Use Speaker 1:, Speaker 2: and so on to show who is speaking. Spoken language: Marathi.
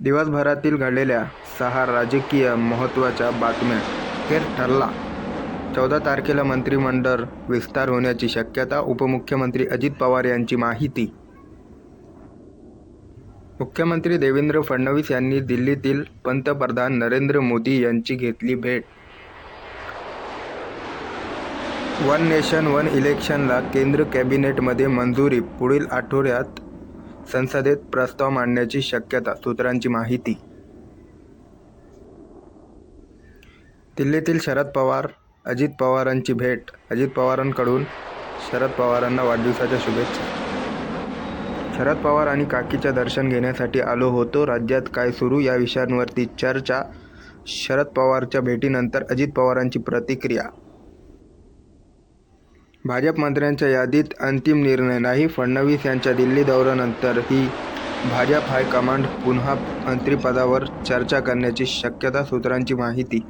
Speaker 1: दिवसभरातील घडलेल्या सहा राजकीय महत्त्वाच्या बातम्या फेर ठरला. चौदा तारखेला मंत्रिमंडळ विस्तार होण्याची शक्यता उपमुख्यमंत्री अजित पवार यांची माहिती. मुख्यमंत्री देवेंद्र फडणवीस यांनी दिल्लीतील पंतप्रधान नरेंद्र मोदी यांची घेतली भेट. वन नेशन वन इलेक्शनला केंद्र कॅबिनेटमध्ये मंजुरी पुढील आठवड्यात संसदेत प्रस्ताव मांडण्याची शक्यता सूत्रांची माहिती. दिल्लीतील शरद पवार अजित पवारांची भेट अजित पवारांकडून शरद पवारांना वाढदिवसाच्या शुभेच्छा. शरद पवार आणि काकीच्या दर्शन घेण्यासाठी आलो होतो. राज्यात काय सुरू या विषयांवरती चर्चा. शरद पवारच्या भेटीनंतर अजित पवारांची प्रतिक्रिया. भाजप मंत्र्यांच्या यादीत अंतिम निर्णय नाही. फडणवीस यांच्या दिल्ली दौऱ्यानंतरही भाजप हायकमांड पुन्हा मंत्रिपदावर चर्चा करण्याची शक्यता सूत्रांची माहिती